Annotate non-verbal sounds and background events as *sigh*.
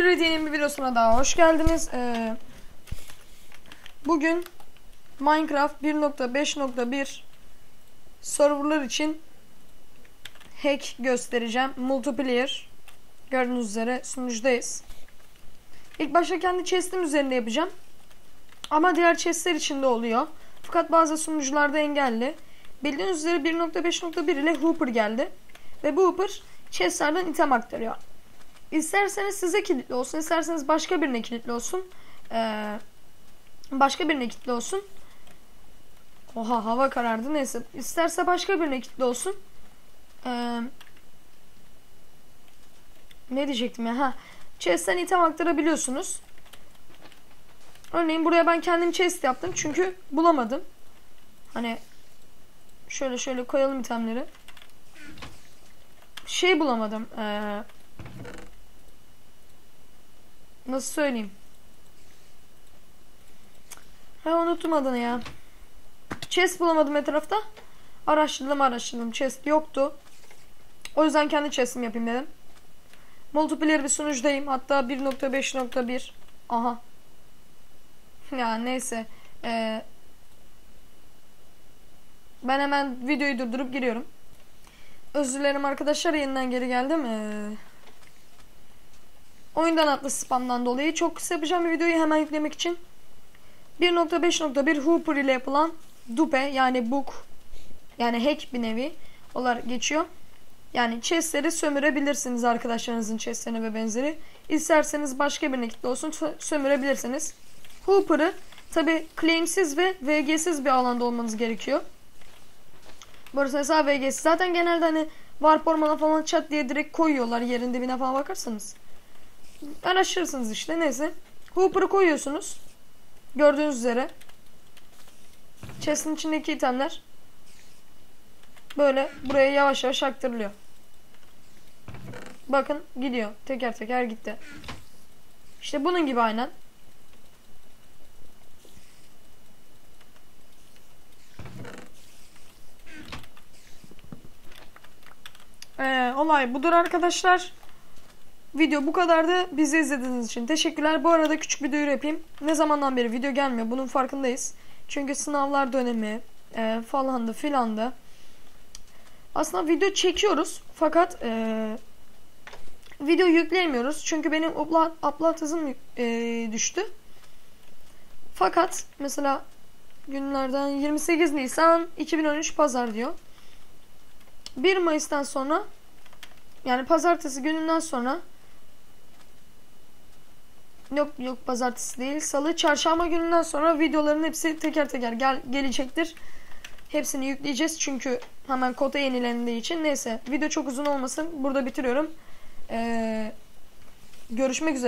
3D'nin bir videosuna daha hoş geldiniz. Ee, bugün Minecraft 1.5.1 serverlar için hack göstereceğim. Multiplayer. Gördüğünüz üzere sunucudayız. İlk başta kendi chest'im üzerinde yapacağım. Ama diğer chest'ler için de oluyor. Fakat bazı sunucularda engelli. Bildiğiniz üzere 1.5.1 ile Hooper geldi. Ve bu Hooper chest'lerden item aktarıyor. İsterseniz size kilitli olsun, isterseniz başka birine kilitli olsun. Ee, başka birine kilitli olsun. Oha hava karardı neyse. İsterse başka birine kilitli olsun. Ee, ne diyecektim ya? Ha. Chest'ten item aktarabiliyorsunuz. Örneğin buraya ben kendim chest yaptım çünkü bulamadım. Hani şöyle şöyle koyalım itemleri. Şey bulamadım. Ee, nasıl söyleyeyim? Ha unuttum adını ya. Chest bulamadım etrafta. Araştırdım araştırdım. Chest yoktu. O yüzden kendi chest'imi yapayım dedim. Multiplayer bir sunucudayım. Hatta 1.5.1. Aha. *laughs* Ya neyse. Ee, ben hemen videoyu durdurup giriyorum. Özür dilerim arkadaşlar yeniden geri geldim. Ee, oyundan atlı spamdan dolayı çok kısa yapacağım bir videoyu hemen yüklemek için. 1.5.1 Hooper ile yapılan dupe yani book yani hack bir nevi olarak geçiyor. Yani chestleri sömürebilirsiniz arkadaşlarınızın chestlerini ve benzeri. İsterseniz başka bir kitle olsun sömürebilirsiniz. Hooper'ı tabi claimsiz ve VG'siz bir alanda olmanız gerekiyor. Burası mesela VG'siz. Zaten genelde hani warp ormana falan çat diye direkt koyuyorlar yerin dibine falan bakarsanız. Araştırırsınız işte neyse. Hooper'ı koyuyorsunuz. Gördüğünüz üzere. Chest'in içindeki itemler böyle buraya yavaş yavaş aktarılıyor. Bakın gidiyor. Teker teker gitti. İşte bunun gibi aynen. Ee, olay budur arkadaşlar. Video bu kadardı. Bizi izlediğiniz için teşekkürler. Bu arada küçük bir duyuru yapayım. Ne zamandan beri video gelmiyor bunun farkındayız. Çünkü sınavlar dönemi e, falandı filandı. Aslında video çekiyoruz fakat e, video yükleyemiyoruz. Çünkü benim upload, upload hızım e, düştü. Fakat mesela günlerden 28 Nisan 2013 pazar diyor. 1 Mayıs'tan sonra yani pazartesi gününden sonra yok yok pazartesi değil salı çarşamba gününden sonra videoların hepsi teker teker gel gelecektir. Hepsini yükleyeceğiz çünkü hemen kota yenilendiği için. Neyse video çok uzun olmasın. Burada bitiriyorum. Ee, görüşmek üzere.